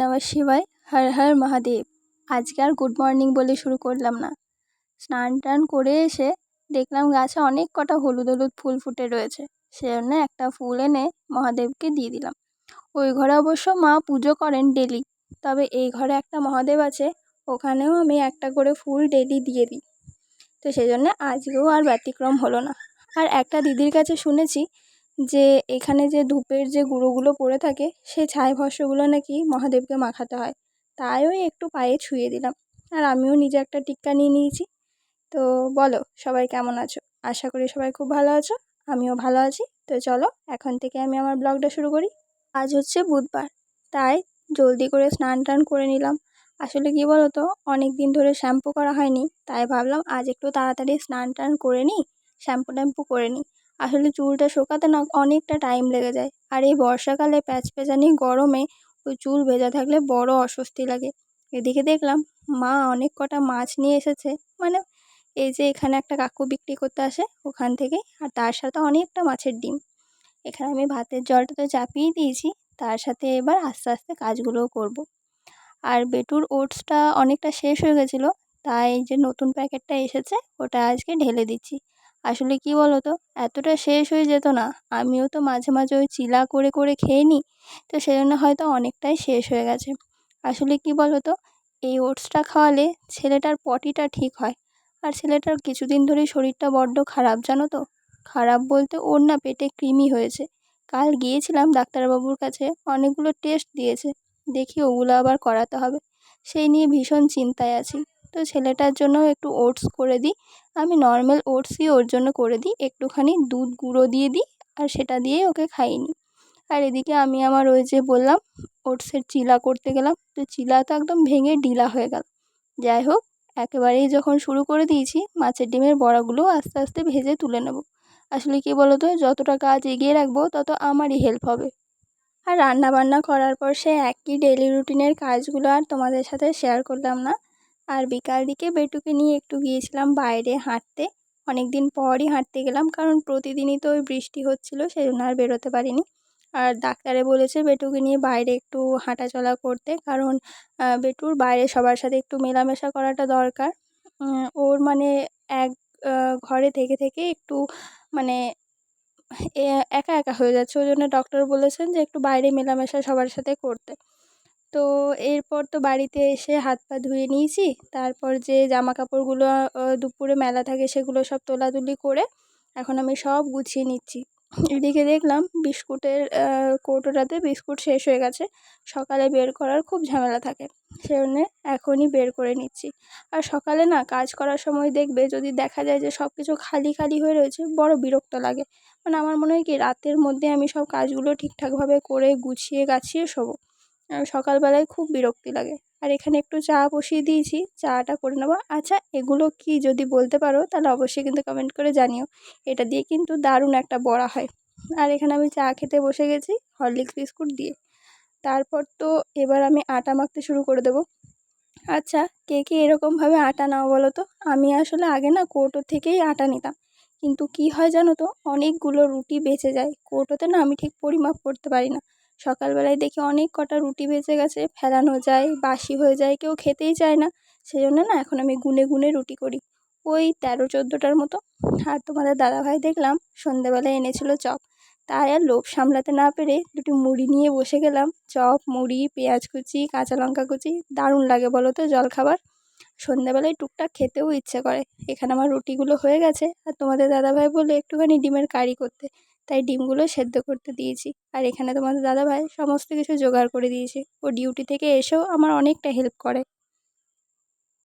নমঃ শিবায়, হর হর মহাদেব। আজকে আর good morning বলে শুরু করলাম না। স্নান টান করে এসে দেখলাম গাছে অনেক কটা হলুদ হলুদ ফুল ফুটে রয়েছে। সে জন্য একটা ফুল এনে মহাদেবকে দিয়ে দিলাম। ওই ঘরে অবশ্য মা পুজো করেন ডেলি, তবে এই ঘরে একটা মহাদেব আছে, ওখানেও আমি একটা করে ফুল ডেলি দিয়ে দিই। তো সেই জন্য আজকেও আর ব্যতিক্রম হলো না। আর একটা দিদির কাছে শুনেছি যে এখানে যে ধূপের যে গুঁড়োগুলো পড়ে থাকে, সেই ছাই ভস্মগুলো নাকি মহাদেবকে মাখাতে হয়। তাই ওই একটু পায়ে ছুঁয়ে দিলাম। আর আমিও নিজে একটা টিক্কা নিয়ে নিয়েছি। তো বলো, সবাই কেমন আছো? আশা করি সবাই খুব ভালো আছো, আমিও ভালো আছি। তো চলো, এখন থেকে আমি আমার ব্লগটা শুরু করি। আজ হচ্ছে বুধবার, তাই জলদি করে স্নান টান করে নিলাম। আসলে কি বলো তো অনেক দিন ধরে শ্যাম্পু করা হয়নি, তাই ভাবলাম আজ একটু তাড়াতাড়ি স্নান টান করে নিই, শ্যাম্পু ট্যাম্পু করে নিই। আসলে চুলটা শোকাতে না অনেকটা টাইম লেগে যায়। আর এই বর্ষাকালে প্যাচপ্যাচানি গরমে ওই চুল ভেজা থাকলে বড় অস্বস্তি লাগে। এদিকে দেখলাম মা অনেক কটা মাছ নিয়ে এসেছে। মানে এই যে এখানে একটা কাকু বিক্রি করতে আসে ওখান থেকে, আর তার সাথে অনেকটা মাছের ডিম। এখানে আমি ভাতের জলটা তো চাপিয়ে দিয়েছি, তার সাথে এবার আস্তে আস্তে কাজগুলোও করব। আর বেটুর ওটসটা অনেকটা শেষ হয়ে গেছিল, তাই যে নতুন প্যাকেটটা এসেছে ওটা আজকে ঢেলে দিচ্ছি। আসলে কি বলো তো এতটা শেষ হয়ে যেত না। আমিও তো মাঝে মাঝে ওই চিলা করে করে খেয়ে নিই। তো সেজন্য হয়তো অনেকটাই শেষ হয়ে গেছে। আসলে কি বলো তো এই ওটসটা খাওয়ালে ছেলেটার পটিটা ঠিক হয়। আর ছেলেটার কিছুদিন ধরেই শরীরটা বড্ড খারাপ, জানো তো? খারাপ বলতে ওর না পেটে কৃমি হয়েছে। কাল গিয়েছিলাম ডাক্তারবাবুর কাছে, অনেকগুলো টেস্ট দিয়েছে। দেখি ওগুলো আবার করাতে হবে। সেই নিয়ে ভীষণ চিন্তায় আছি। তো ছেলেটার জন্য একটু ওটস করে দিই। আমি নর্মাল ওটসই ওর জন্য করে দিই। একটুখানি দুধ গুঁড়ো দিয়ে দিই আর সেটা দিয়েই ওকে খাইয়ে নিই। আর এদিকে আমি আমার ওই যে বললাম, ওটসের চিলা করতে গেলাম। তো চিলা তো একদম ভেঙে ডিলা হয়ে গেল। যাই হোক, একেবারেই যখন শুরু করে দিয়েছি, মাছের ডিমের বড়াগুলো আস্তে আস্তে ভেজে তুলে নেব। আসলে কী বলো তো যতটা কাজ এগিয়ে রাখব, তত আমারই হেল্প হবে। আর রান্না বান্না করার পর সে একই ডেলি রুটিনের কাজগুলো আর তোমাদের সাথে শেয়ার করলাম না। আর বিকাল দিকে বেটুকে নিয়ে একটু গিয়েছিলাম বাইরে হাঁটতে। অনেক দিন পরই হাঁটতে গেলাম, কারণ প্রতিদিনই তো ওই বৃষ্টি হচ্ছিল সেই জন্য আর বেরোতে পারিনি। আর ডাক্তারে বলেছে বেটুকে নিয়ে বাইরে একটু হাঁটাচলা করতে, কারণ বেটুর বাইরে সবার সাথে একটু মেলামেশা করাটা দরকার। ওর মানে এক ঘরে থেকে থেকে একটু মানে একা একা হয়ে যাচ্ছে। ওই জন্য ডক্টর বলেছেন যে একটু বাইরে মেলামেশা সবার সাথে করতে। তো এরপর তো বাড়িতে এসে হাত পা ধুয়ে নিয়েছি। তারপর যে জামা কাপড়গুলো দুপুরে মেলা থাকে সেগুলো সব তোলাতুলি করে এখন আমি সব গুছিয়ে নিচ্ছি। এদিকে দেখলাম বিস্কুটের কৌটোটাতে বিস্কুট শেষ হয়ে গেছে। সকালে বের করার খুব ঝামেলা থাকে, সেজন্যে এখনই বের করে নিচ্ছি। আর সকালে না কাজ করার সময় দেখবে যদি দেখা যায় যে সব কিছু খালি খালি হয়ে রয়েছে, বড় বিরক্ত লাগে। মানে আমার মনে হয় কি রাতের মধ্যে আমি সব কাজগুলো ঠিকঠাকভাবে করে গুছিয়ে গাছিয়ে শোবো। সকালবেলায় খুব বিরক্তি লাগে। আর এখানে একটু চা বসিয়ে দিয়েছি, চাটা করে নেব। আচ্ছা এগুলো কি যদি বলতে পারো, তাহলে অবশ্যই কিন্তু কমেন্ট করে জানিও। এটা দিয়ে কিন্তু দারুণ একটা বড়া হয়। আর এখানে আমি চা খেতে বসে গেছি, হরলিক্স বিস্কুট দিয়ে। তারপর তো এবার আমি আটা মাখতে শুরু করে দেবো। আচ্ছা কে কে এরকমভাবে আটা নাও বলো তো? আমি আসলে আগে না কৌটো থেকেই আটা নিতাম। কিন্তু কি হয় জানো তো, অনেকগুলো রুটি বেঁচে যায়। কৌটোতে না আমি ঠিক পরিমাপ করতে পারি না। সকালবেলায় দেখি অনেক কটা রুটি বেঁচে গেছে, ফেলানো যায়, বাসি হয়ে যায়, কেউ খেতেই চায় না। সেই জন্য না এখন আমি গুনে গুনে রুটি করি। ওই তেরো চোদ্দোটার মতো। আর তোমাদের দাদাভাই দেখলাম সন্ধেবেলায় এনেছিল চপ। তাই আর লোভ সামলাতে না পেরে দুটি মুড়ি নিয়ে বসে গেলাম। চপ, মুড়ি, পেঁয়াজ কুচি, কাঁচা লঙ্কা কুচি, দারুণ লাগে বলো তো জলখাবার। সন্ধ্যাবেলায় টুকটাক খেতেও ইচ্ছে করে। এখানে আমার রুটিগুলো হয়ে গেছে। আর তোমাদের দাদাভাই বলল একটুখানি ডিমের কারি করতে। তাই ডিমগুলো সেদ্ধ করতে দিয়েছি। আর এখানে তোমাদের দাদাভাই সমস্ত কিছু জোগাড় করে দিয়েছে। ও ডিউটি থেকে এসেও আমার অনেকটা হেল্প করে।